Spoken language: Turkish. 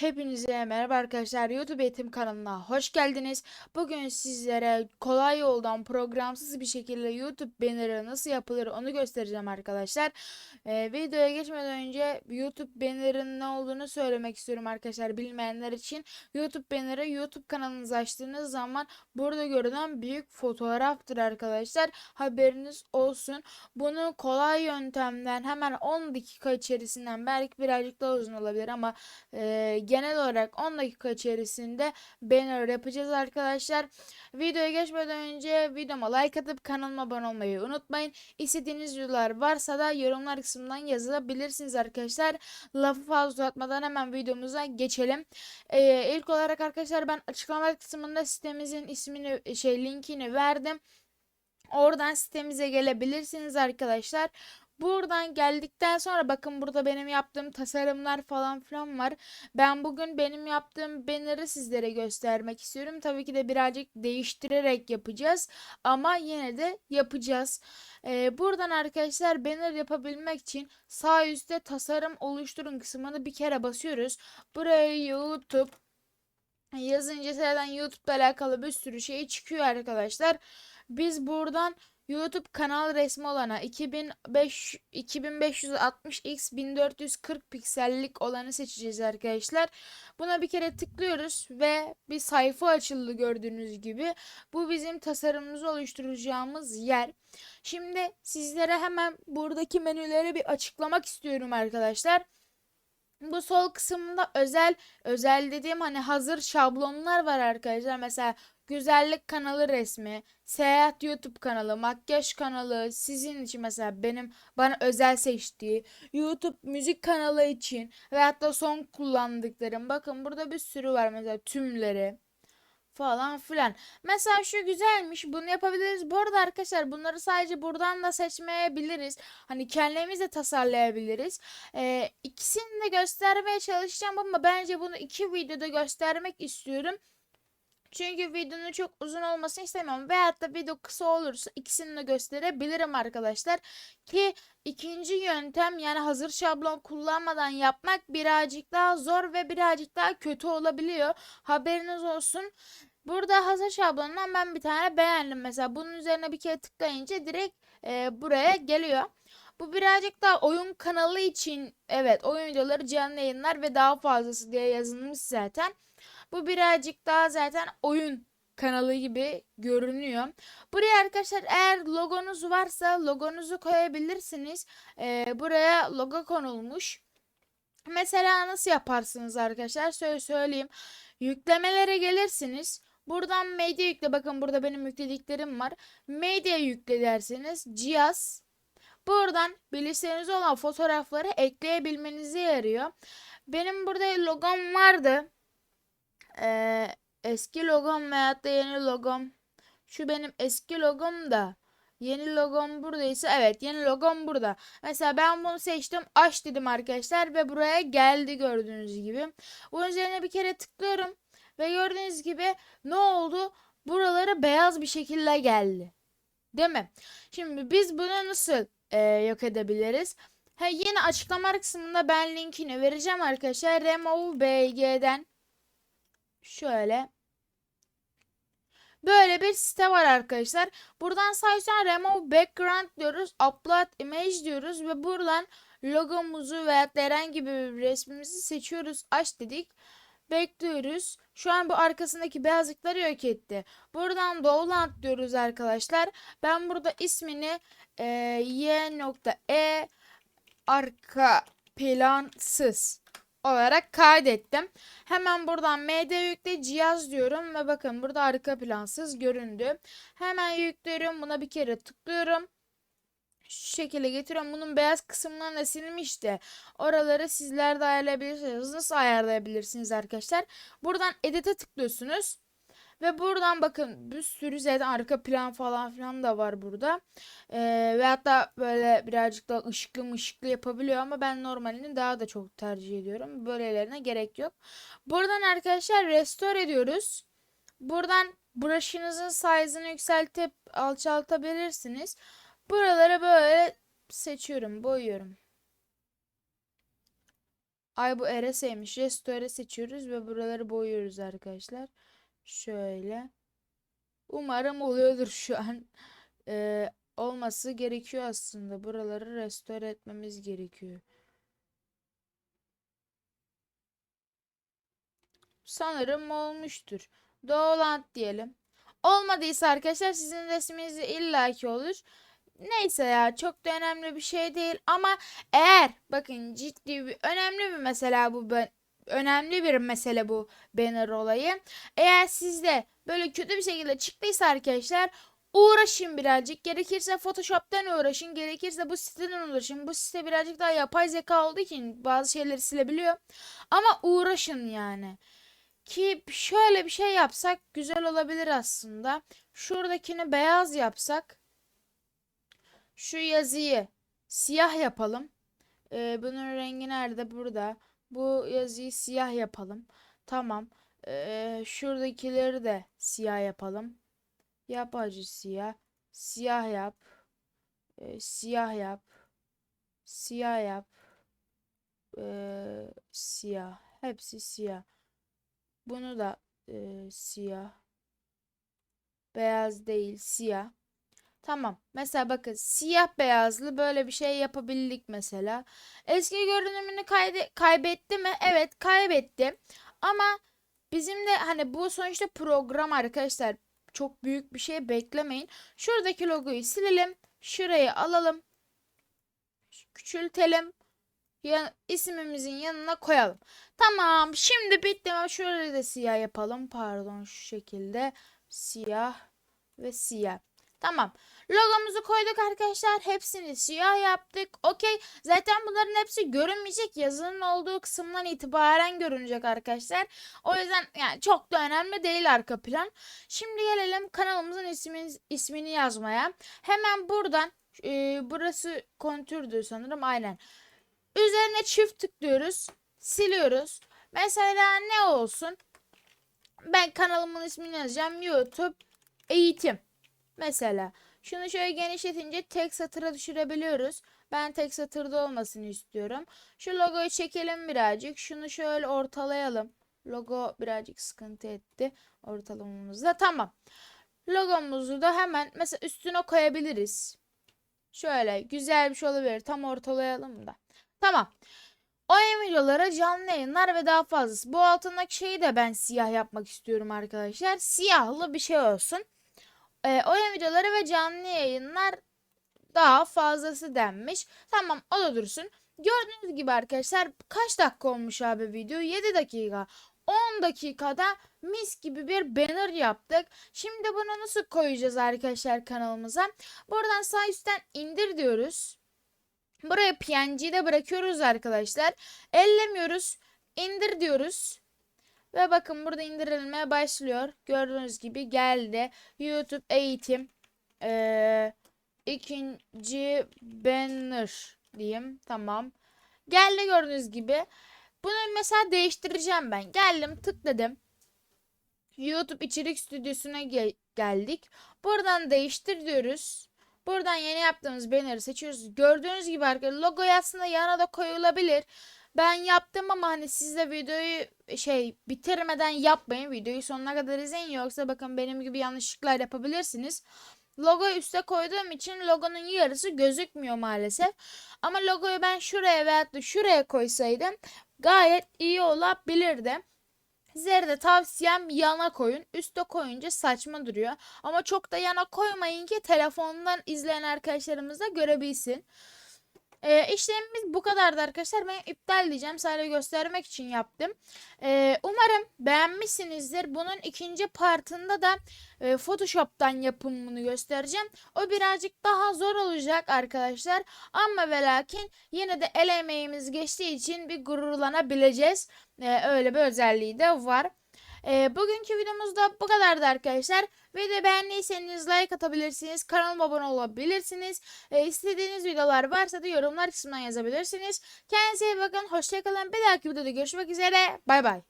Hepinize merhaba arkadaşlar. YouTube Eğitim kanalına hoş geldiniz. Bugün sizlere kolay yoldan programsız bir şekilde YouTube banner'ı nasıl yapılır onu göstereceğim arkadaşlar. Ee, videoya geçmeden önce YouTube banner'ın ne olduğunu söylemek istiyorum arkadaşlar bilmeyenler için. YouTube banner'ı YouTube kanalınızı açtığınız zaman burada görünen büyük fotoğraftır arkadaşlar. Haberiniz olsun. Bunu kolay yöntemden hemen 10 dakika içerisinden belki birazcık daha uzun olabilir ama e, genel olarak 10 dakika içerisinde banner yapacağız arkadaşlar. Videoya geçmeden önce videoma like atıp kanalıma abone olmayı unutmayın. İstediğiniz videolar varsa da yorumlar kısmından yazabilirsiniz arkadaşlar. Lafı fazla uzatmadan hemen videomuza geçelim. Ee, ilk olarak arkadaşlar ben açıklama kısmında sitemizin ismini şey linkini verdim. Oradan sitemize gelebilirsiniz arkadaşlar. Buradan geldikten sonra bakın burada benim yaptığım tasarımlar falan filan var. Ben bugün benim yaptığım banner'ı sizlere göstermek istiyorum. Tabii ki de birazcık değiştirerek yapacağız. Ama yine de yapacağız. Ee, buradan arkadaşlar banner yapabilmek için sağ üstte tasarım oluşturun kısmını bir kere basıyoruz. Buraya YouTube yazınca zaten YouTube'la alakalı bir sürü şey çıkıyor arkadaşlar. Biz buradan YouTube kanal resmi olana 2005 2560x 1440 piksellik olanı seçeceğiz arkadaşlar. Buna bir kere tıklıyoruz ve bir sayfa açıldı gördüğünüz gibi. Bu bizim tasarımımızı oluşturacağımız yer. Şimdi sizlere hemen buradaki menüleri bir açıklamak istiyorum arkadaşlar. Bu sol kısımda özel özel dediğim hani hazır şablonlar var arkadaşlar. Mesela güzellik kanalı resmi, seyahat YouTube kanalı, makyaj kanalı, sizin için mesela benim bana özel seçtiği YouTube müzik kanalı için veyahut da son kullandıklarım. Bakın burada bir sürü var mesela tümleri falan filan. Mesela şu güzelmiş. Bunu yapabiliriz. Bu arada arkadaşlar bunları sadece buradan da seçmeyebiliriz. Hani kendimiz de tasarlayabiliriz. Ee, ikisini de göstermeye çalışacağım ama bence bunu iki videoda göstermek istiyorum. Çünkü videonun çok uzun olmasını istemiyorum. Veyahut da video kısa olursa ikisini de gösterebilirim arkadaşlar. Ki ikinci yöntem yani hazır şablon kullanmadan yapmak birazcık daha zor ve birazcık daha kötü olabiliyor. Haberiniz olsun. Burada hazır şablonundan ben bir tane beğendim. Mesela bunun üzerine bir kere tıklayınca direkt e, buraya geliyor. Bu birazcık daha oyun kanalı için evet oyun videoları canlı yayınlar ve daha fazlası diye yazılmış zaten. Bu birazcık daha zaten oyun kanalı gibi görünüyor. Buraya arkadaşlar eğer logonuz varsa logonuzu koyabilirsiniz. Ee, buraya logo konulmuş. Mesela nasıl yaparsınız arkadaşlar? Söyle söyleyeyim. Yüklemelere gelirsiniz. Buradan medya yükle. Bakın burada benim yüklediklerim var. Medya yükle derseniz cihaz. Buradan bilgisayarınızda olan fotoğrafları ekleyebilmenize yarıyor. Benim burada logom vardı. Ee, eski logom veyahut da yeni logom. Şu benim eski logom da. Yeni logom buradaysa evet yeni logom burada. Mesela ben bunu seçtim aç dedim arkadaşlar ve buraya geldi gördüğünüz gibi. Bunun üzerine bir kere tıklıyorum ve gördüğünüz gibi ne oldu? Buralara beyaz bir şekilde geldi. Değil mi? Şimdi biz bunu nasıl e, yok edebiliriz? Ha, yine açıklama kısmında ben linkini vereceğim arkadaşlar. Remove BG'den şöyle Böyle bir site var arkadaşlar. Buradan sadece remove background diyoruz. Upload image diyoruz ve buradan logomuzu veya herhangi bir resmimizi seçiyoruz. Aç dedik. Bekliyoruz. Şu an bu arkasındaki beyazlıkları yok etti. Buradan download diyoruz arkadaşlar. Ben burada ismini e, y.e arka plansız olarak kaydettim. Hemen buradan MD yükle cihaz diyorum ve bakın burada arka plansız göründü. Hemen yüklüyorum. Buna bir kere tıklıyorum. Şu şekilde getiriyorum. Bunun beyaz kısımlarını silmişti. Oraları sizler de ayarlayabilirsiniz. Nasıl ayarlayabilirsiniz arkadaşlar? Buradan edit'e tıklıyorsunuz. Ve buradan bakın bir sürü zaten arka plan falan filan da var burada. Ee, ve hatta böyle birazcık daha ışıklı ışıklı yapabiliyor ama ben normalini daha da çok tercih ediyorum. Böylelerine gerek yok. Buradan arkadaşlar restore ediyoruz. Buradan brush'ınızın size'ını yükseltip alçaltabilirsiniz. Buraları böyle seçiyorum, boyuyorum. Ay bu RS'ymiş. Restore seçiyoruz ve buraları boyuyoruz arkadaşlar. Şöyle. Umarım oluyordur şu an. Ee, olması gerekiyor aslında. Buraları restore etmemiz gerekiyor. Sanırım olmuştur. Doğuland diyelim. Olmadıysa arkadaşlar sizin resminiz illaki olur. Neyse ya çok da önemli bir şey değil ama eğer bakın ciddi bir önemli bir mesela bu ben önemli bir mesele bu banner olayı. Eğer sizde böyle kötü bir şekilde çıktıysa arkadaşlar uğraşın birazcık. Gerekirse Photoshop'tan uğraşın. Gerekirse bu siteden uğraşın. Bu site birazcık daha yapay zeka olduğu için bazı şeyleri silebiliyor. Ama uğraşın yani. Ki şöyle bir şey yapsak güzel olabilir aslında. Şuradakini beyaz yapsak. Şu yazıyı siyah yapalım. Ee, bunun rengi nerede? Burada. Bu yazıyı siyah yapalım. Tamam. Ee, şuradakileri de siyah yapalım. Yap acı siyah. Siyah yap. Ee, siyah yap. Siyah yap. Ee, siyah. Hepsi siyah. Bunu da e, siyah. Beyaz değil, siyah. Tamam. Mesela bakın siyah beyazlı böyle bir şey yapabildik mesela. Eski görünümünü kayde- kaybetti mi? Evet, kaybetti. Ama bizim de hani bu sonuçta program arkadaşlar. Çok büyük bir şey beklemeyin. Şuradaki logoyu silelim. Şurayı alalım. Küçültelim. Yan, ismimizin yanına koyalım. Tamam. Şimdi bitti şöyle de siyah yapalım. Pardon şu şekilde. Siyah ve siyah. Tamam. Logomuzu koyduk arkadaşlar. Hepsini siyah yaptık. Okey. Zaten bunların hepsi görünmeyecek. Yazının olduğu kısımdan itibaren görünecek arkadaşlar. O yüzden yani çok da önemli değil arka plan. Şimdi gelelim kanalımızın ismini, ismini yazmaya. Hemen buradan e, burası kontürdü sanırım. Aynen. Üzerine çift tıklıyoruz. Siliyoruz. Mesela ne olsun? Ben kanalımın ismini yazacağım. YouTube eğitim. Mesela şunu şöyle genişletince tek satıra düşürebiliyoruz. Ben tek satırda olmasını istiyorum. Şu logoyu çekelim birazcık. Şunu şöyle ortalayalım. Logo birazcık sıkıntı etti ortalamamızda. Tamam. Logomuzu da hemen mesela üstüne koyabiliriz. Şöyle güzel bir şey olabilir. Tam ortalayalım da. Tamam. Oyun videoları, canlı yayınlar ve daha fazlası. Bu altındaki şeyi de ben siyah yapmak istiyorum arkadaşlar. Siyahlı bir şey olsun. Ee, oyun videoları ve canlı yayınlar daha fazlası denmiş. Tamam o da dursun. Gördüğünüz gibi arkadaşlar kaç dakika olmuş abi video? 7 dakika. 10 dakikada mis gibi bir banner yaptık. Şimdi bunu nasıl koyacağız arkadaşlar kanalımıza? Buradan sağ üstten indir diyoruz. Buraya PNG'de bırakıyoruz arkadaşlar. Ellemiyoruz. İndir diyoruz. Ve bakın burada indirilmeye başlıyor. Gördüğünüz gibi geldi. YouTube eğitim. Ee, ikinci banner diyeyim. Tamam. Geldi gördüğünüz gibi. Bunu mesela değiştireceğim ben. Geldim tıkladım. YouTube içerik stüdyosuna gel geldik. Buradan değiştir diyoruz. Buradan yeni yaptığımız banner'ı seçiyoruz. Gördüğünüz gibi arkadaşlar logo aslında yana da koyulabilir. Ben yaptım ama hani siz de videoyu şey bitirmeden yapmayın. Videoyu sonuna kadar izleyin yoksa bakın benim gibi yanlışlıklar yapabilirsiniz. Logoyu üste koyduğum için logonun yarısı gözükmüyor maalesef. Ama logoyu ben şuraya veyahut da şuraya koysaydım gayet iyi olabilirdi. Sizlere de tavsiyem yana koyun. Üste koyunca saçma duruyor. Ama çok da yana koymayın ki telefondan izleyen arkadaşlarımız da görebilsin. Ee, işlemimiz bu kadardı arkadaşlar. Ben iptal diyeceğim. Sadece göstermek için yaptım. Ee, umarım beğenmişsinizdir. Bunun ikinci partında da e, Photoshop'tan yapımını göstereceğim. O birazcık daha zor olacak arkadaşlar. Ama ve lakin yine de el emeğimiz geçtiği için bir gururlanabileceğiz. Ee, öyle bir özelliği de var. Ee, bugünkü videomuz da bu kadardı arkadaşlar. Videoyu beğendiyseniz like atabilirsiniz. Kanalıma abone olabilirsiniz. Ee, istediğiniz videolar varsa da yorumlar kısmından yazabilirsiniz. Kendinize iyi bakın. Hoşçakalın. Bir dahaki videoda görüşmek üzere. Bay bay.